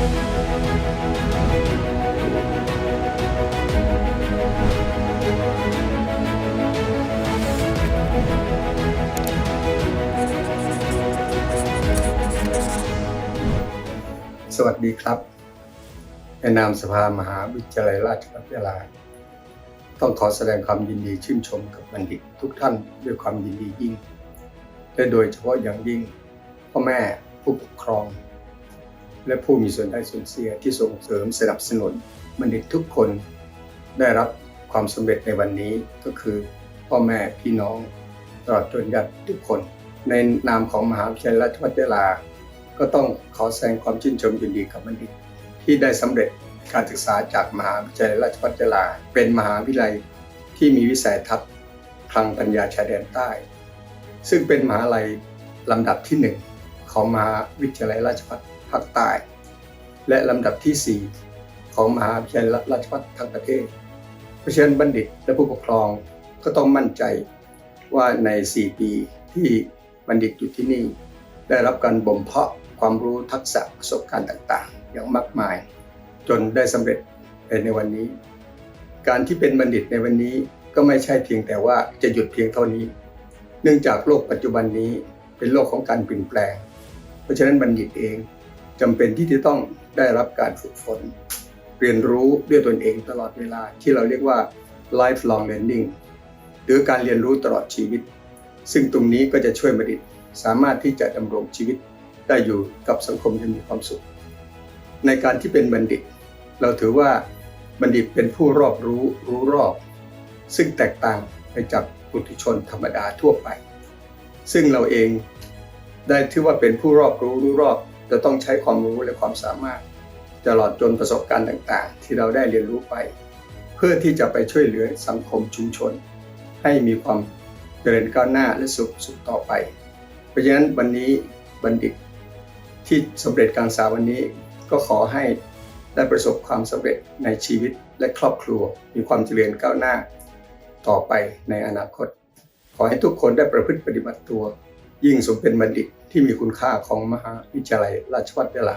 สวัสดีครับ ในนามสภามหาวิทยาลัยราชภัฏยาลาต้องขอแสดงความยินดีชื่นชมกับบัณฑิตทุกท่านด้วยความยินดียิ่งและโดยเฉพาะอย่างยิ่งพ่อแม่ผู้ปกครอง และผู้มีส่วนได้ส่วนเสียที่ส่งเสริมสนับสนุนบัณฑิตทุกคนได้รับความสำเร็จในวันนี้ก็คือ พ่อแม่พี่น้องตลอดจนญาติทุกคน ในนามของมหาวิทยาลัยราชภัฏยาลา ก็ต้องขอแสดงความชื่นชมยินดีกับบัณฑิต ที่ได้สำเร็จการศึกษาจากมหาวิทยาลัยราชภัฏยาลา เป็นมหาวิทยาลัยที่มีวิสัยทัศน์คลังปัญญาชายแดนใต้ ซึ่งเป็นมหาลัยลำดับที่หนึ่ง ของมหาวิทยาลัยราชภัฏภาคใต้ และลำดับที่สี่ของมหาวิทยาลัยราชภัฏทั้งประเทศ เพราะฉะนั้นบัณฑิตและผู้ปกครองก็ต้องมั่นใจว่าใน 4 ปีที่บัณฑิตอยู่ที่นี่ ได้รับการบ่มเพาะความรู้ทักษะประสบการณ์ต่างๆ อย่างมากมาย จนได้สำเร็จในวันนี้ การที่เป็นบัณฑิตในวันนี้ก็ไม่ใช่เพียงแต่ว่าจะหยุดเพียงเท่านี้ เนื่องจากโลกปัจจุบันนี้เป็นโลกของการเปลี่ยนแปลง ราะฉะนั้นบัณฑิตเองจำเป็นที่จะต้องได้รับการฝึกฝน เรียนรู้ด้วยตนเองตลอดเวลาที่เราเรียกว่า lifelong learning หรือการเรียนรู้ตลอดชีวิต ซึ่งตรงนี้ก็จะช่วยบัณฑิตสามารถที่จะดำรงชีวิตได้อยู่กับสังคมที่มีความสุข ในการที่เป็นบัณฑิต เราถือว่าบัณฑิตเป็นผู้รอบรู้รู้รอบ ซึ่งแตกต่างไปจากปุถุชนธรรมดาทั่วไป ซึ่งเราเอง ได้ถือว่าเป็นผู้รอบรู้รู้รอบจะต้องใช้ความรู้และความสามารถตลอดจนประสบการณ์ต่างๆ ที่เราได้เรียนรู้ไป เพื่อที่จะไปช่วยเหลือสังคมชุมชน ให้มีความเจริญก้าวหน้าและสุขสุขต่อไป เพราะฉะนั้นวันนี้บัณฑิตที่สำเร็จการศึกษาวันนี้ก็ขอให้ได้ประสบความสำเร็จในชีวิตและครอบครัว มีความเจริญก้าวหน้า ต่อไปในอนาคต ขอให้ทุกคนได้ประพฤติปฏิบัติตัว ยิ่งสมเป็นบัณฑิตที่มีคุณค่าของมหาวิทยาลัยราชภัฏยาลา